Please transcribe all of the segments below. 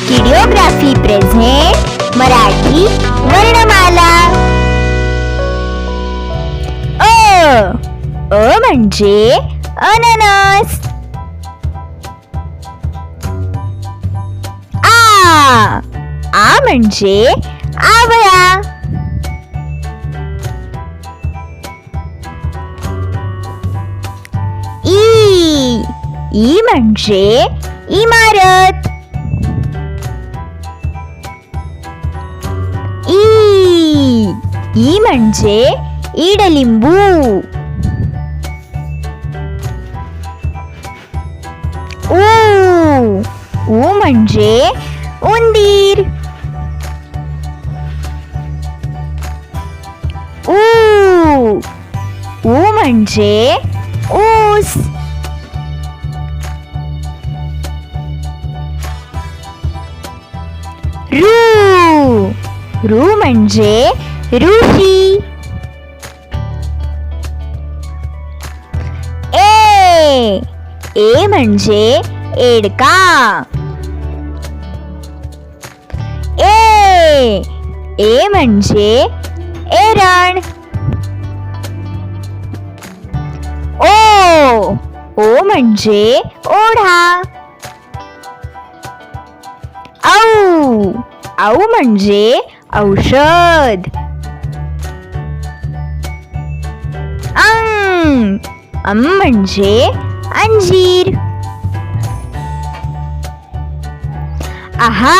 किडिओग्राफी present Marathi वर्णमाला. अ अ म्हणजे अननस. आ आ म्हणजे आवळा. ई ई म्हणजे इमारत. ई म्हणजे इडलिंबू. ऊ. ऊ म्हणजे उंदीर. ऊ. ऊ म्हणजे ऊस. रू. रू म्हणजे ऋषी ए ए म्हणजे एडका. ए ए म्हणजे एरण ओ ओ म्हणजे ओढा. औ. औ म्हणजे औषध. अम म्हणजे अंजीर. आहा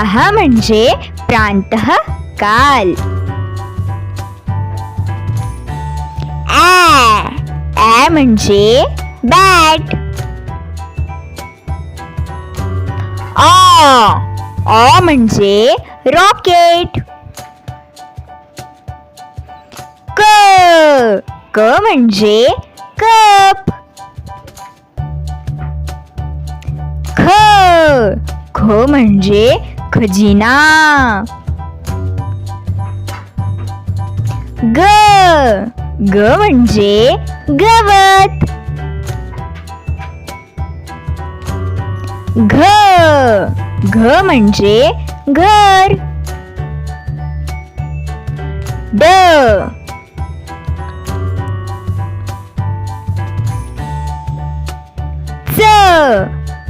आहा म्हणजे प्रांत काल. ॲ म्हणजे बॅट. ऑ ऑ म्हणजे रॉकेट. क म्हणजे कप ख ख म्हणजे खजिना ग ग म्हणजे गवत घ घ म्हणजे घर ड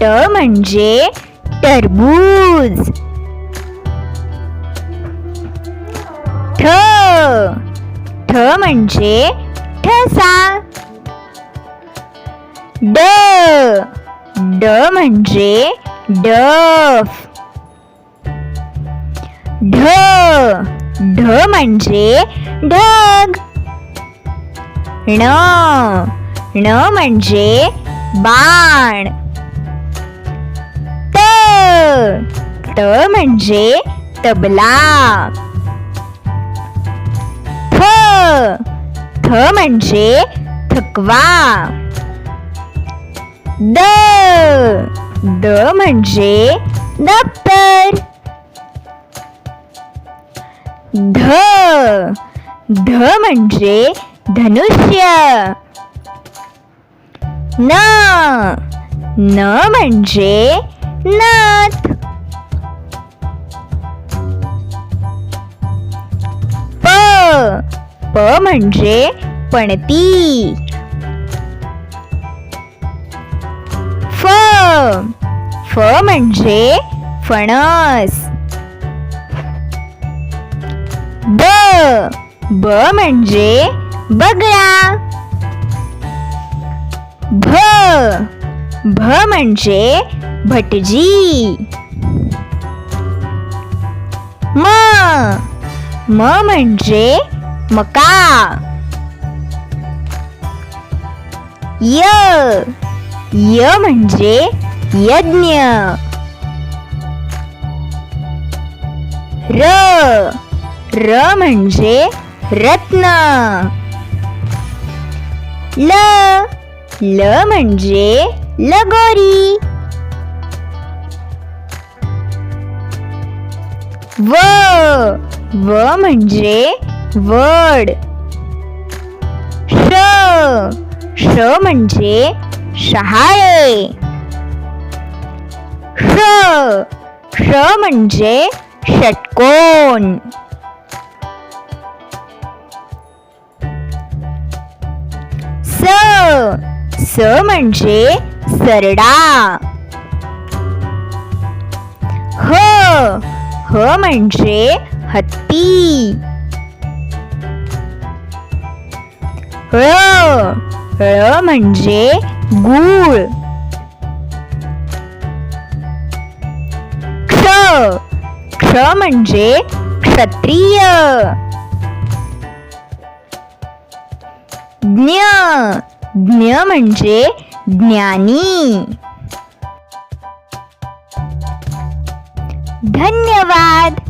ट टरबूज. ठ. ठ म्हणजे ठसा. ड. ड डफ. ढ. ढग. ण. ण म्हणजे बाण. त म्हणजे तबला. थ थ म्हणजे थकवा. द द म्हणजे दप्तर. ध ध म्हणजे धनुष्य. न न म्हणजे नथ। प। प म्हणजे पणती। फ। फ म्हणजे फणस। ब। ब म्हणजे बगळा। भ। भ म्हणजे भटजी म म मका। य य म्हणजे यज्ञ। र र म्हणजे रत्न। ल ल म्हणजे लगोरी। व. व म्हणजे वड श. श म्हणजे शहाळे ष ष म्हणजे षटकोन. स. स म्हणजे सरडा. ह. ह म्हणजे हत्ती. ळ ळ म्हणजे गूळ. क्ष क्ष म्हणजे क्षत्रिय. ज्ञ ज्ञ म्हणजे ज्ञानी. धन्यवाद.